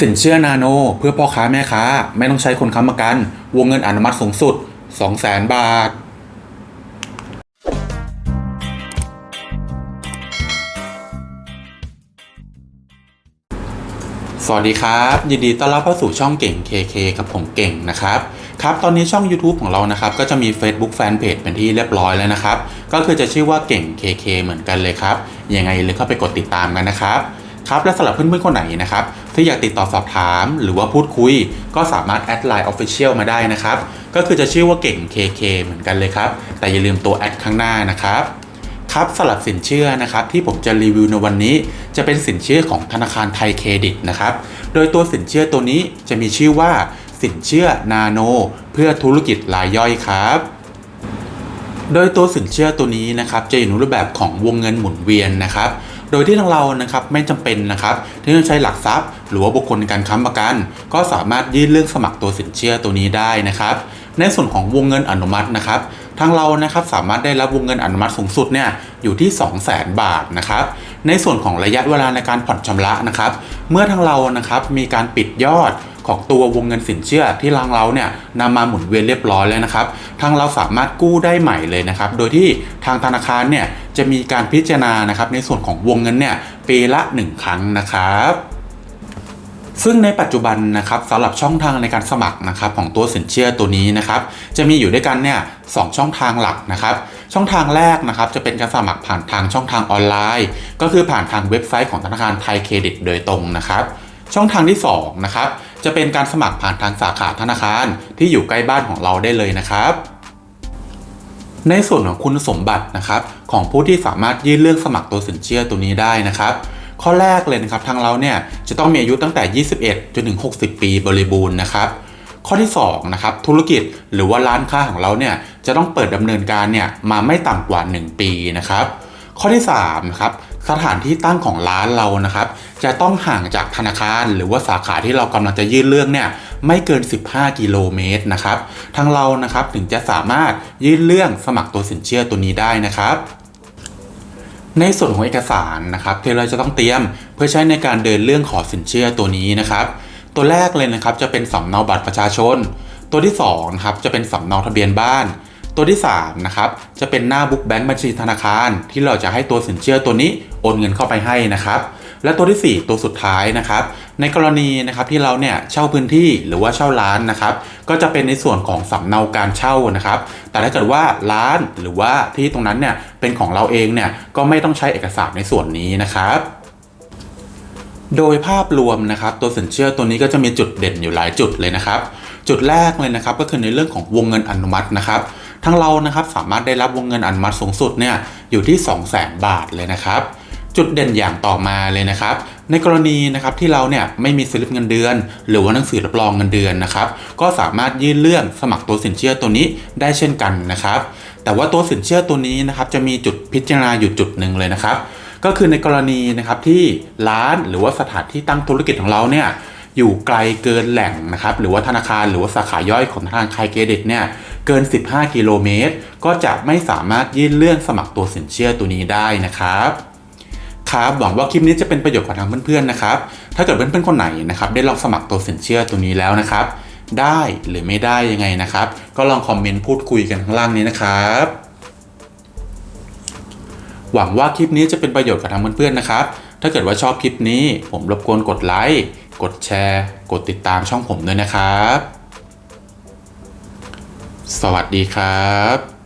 สินเชื่อนาโน เพื่อพ่อค้าแม่ค้า ไม่ต้องใช้คนค้ำประกัน วงเงินอนุมัติสูงสุด 200,000 บาท สวัสดีครับ ยินดีต้อนรับเข้าสู่ช่องเก่ง KK กับผมเก่งนะครับ ครับ ตอนนี้ช่อง YouTube ของเรานะครับ ก็จะมี Facebook Fanpage เป็นที่เรียบร้อยแล้วนะครับ ก็คือจะชื่อว่าเก่ง KK เหมือนกันเลยครับ ยังไงเลยเข้าไปกดติดตามกันนะครับ ครับและสำหรับเพื่อนๆคนไหนนะครับที่อยากติดต่อสอบถาม หรือว่าพูดคุย ก็สามารถแอดไลน์ Official มาได้นะครับ ก็คือจะชื่อว่าเก่ง KK เหมือนกันเลยครับ แต่อย่าลืมตัวแอดข้างหน้านะครับครับสำหรับสินเชื่อนะครับที่ผมจะรีวิวในวันนี้ จะเป็นสินเชื่อของธนาคารไทยเครดิตนะครับโดยตัวสินเชื่อตัวนี้จะมีชื่อว่าสินเชื่อนาโน เพื่อธุรกิจรายย่อยครับโดยตัวสินเชื่อตัวนี้นะครับจะอยู่ในรูปแบบของวงเงินหมุนเวียนนะครับ โดยที่ทางเรานะครับไม่จำเป็นนะครับที่ต้องใช้หลักทรัพย์ หรือว่าบุคคลในการค้ำประกัน ก็สามารถยื่นเรื่องสมัครตัวสินเชื่อตัวนี้ได้นะครับ ในส่วนของวงเงินอนุมัตินะครับทางเรานะครับสามารถได้รับวงเงินอนุมัติสูงสุดเนี่ยอยู่ที่ 200,000 บาทนะครับในส่วนของระยะเวลาในการผ่อนชำระนะครับ เมื่อทางเรานะครับมีการปิดยอดของตัววงเงินสินเชื่อที่ทางเราเนี่ยนำมาหมุนเวียนเรียบร้อยแล้วนะครับ ทางเราสามารถกู้ได้ใหม่เลยนะครับ โดยที่ทางธนาคารเนี่ย จะมีการพิจารณานะครับในส่วนของวงเงินเนี่ยปีละ 1 ครั้งนะครับซึ่งในปัจจุบันนะครับสำหรับช่องทางในการสมัครนะครับของตัวสินเชื่อตัวนี้นะครับจะมีอยู่ด้วยกันเนี่ยสองช่องทางหลักนะครับ ช่องทางแรกนะครับจะเป็นการสมัครผ่านทางช่องทางออนไลน์ ก็คือผ่านทางเว็บไซต์ของธนาคารไทยเครดิตโดยตรงนะครับ ช่องทางที่2นะครับจะเป็นการสมัครผ่านทางสาขาธนาคารที่อยู่ใกล้บ้านของเราได้เลยนะครับ ในส่วนของคุณสมบัตินะครับของผู้ที่สามารถยื่นเรื่องสมัครตัวสินเชื่อตัวนี้ได้นะครับ ข้อแรกเลยนะครับทางเราเนี่ยจะต้องมีอายุตั้งแต่ 21 จนถึง 60 ปีบริบูรณ์นะครับ ข้อที่2นะครับธุรกิจหรือว่าร้านค้าของเราเนี่ยจะต้องเปิดดำเนินการเนี่ยมาไม่ต่ำกว่า 1 ปีนะครับ ข้อที่3นะครับสถานที่ตั้งของร้านเรานะครับ จะต้องห่างจากธนาคารหรือว่าสาขาที่เรากำลังจะยื่นเรื่องเนี่ย ไม่เกิน 15 กิโลเมตรนะครับทางเรานะครับถึงจะสามารถยื่นเรื่องสมัครตัวสินเชื่อตัวนี้ได้นะครับในส่วนของเอกสารนะครับที่เราจะต้องเตรียมเพื่อใช้ในการเดินเรื่องขอสินเชื่อตัวนี้นะครับ ตัวแรกเลยนะครับจะเป็นสำเนาบัตรประชาชน ตัวที่2นะครับจะเป็นสำเนาทะเบียนบ้าน ตัวที่3นะครับจะเป็นหน้าบุ๊กแบงก์บัญชีธนาคาร ที่เราจะให้ตัวสินเชื่อตัวนี้โอนเงินเข้าไปให้นะครับ และตัวที่ 4 ตัวสุดท้ายนะครับ ในกรณีนะครับที่เราเนี่ยเช่าพื้นที่หรือว่าเช่าร้านนะครับ ก็จะเป็นในส่วนของสำเนาการเช่านะครับ แต่ถ้าเกิดว่าร้านหรือว่าที่ตรงนั้นเนี่ยเป็นของเราเองเนี่ยก็ไม่ต้องใช้เอกสารในส่วนนี้นะครับโดยภาพรวมนะครับตัวสินเชื่อตัวนี้ก็จะมีจุดเด่นอยู่หลายจุดเลยนะครับ จุดแรกเลยนะครับก็คือในเรื่องของวงเงินอนุมัตินะครับทั้งเรานะครับสามารถได้รับวงเงินอนุมัติสูงสุดเนี่ยอยู่ที่ 2 0 0 0 0 0 บาทเลยนะครับ จุดเด่นอย่างต่อมาเลยนะครับ ในกรณีนะครับที่เราเนี่ยไม่มีสลิปเงินเดือน หรือว่าหนังสือรับรองเงินเดือนนะครับ ก็สามารถยื่นเรื่องสมัครตัวสินเชื่อตัวนี้ได้เช่นกันนะครับ แต่ว่าตัวสินเชื่อตัวนี้นะครับจะมีจุดพิจารณาอยู่จุดหนึ่งเลยนะครับ ก็คือในกรณีนะครับที่ร้านหรือว่าสถานที่ตั้งธุรกิจของเราเนี่ยอยู่ไกลเกินแหล่งนะครับหรือว่าธนาคารหรือว่าสาขาย่อยของธนาคารไทยเครดิตเนี่ยเกิน 15 กิโลเมตร ก็จะไม่สามารถยื่นเรื่องสมัครตัวสินเชื่อตัวนี้ได้นะครับ ครับหวังว่าคลิปนี้จะเป็นประโยชน์กับทางเพื่อนๆนะครับ ถ้าเกิดเพื่อนๆคนไหนนะครับได้ลองสมัครตัวสินเชื่อตัวนี้แล้วนะครับ ได้หรือไม่ได้ยังไงนะครับ ก็ลองคอมเมนต์พูดคุยกันข้างล่างนี้นะครับ หวังว่าคลิปนี้จะเป็นประโยชน์กับทางเพื่อนๆนะครับ ถ้าเกิดว่าชอบคลิปนี้ ผมรบกวนกดไลค์ กดแชร์ กดติดตามช่องผมด้วยนะครับ สวัสดีครับ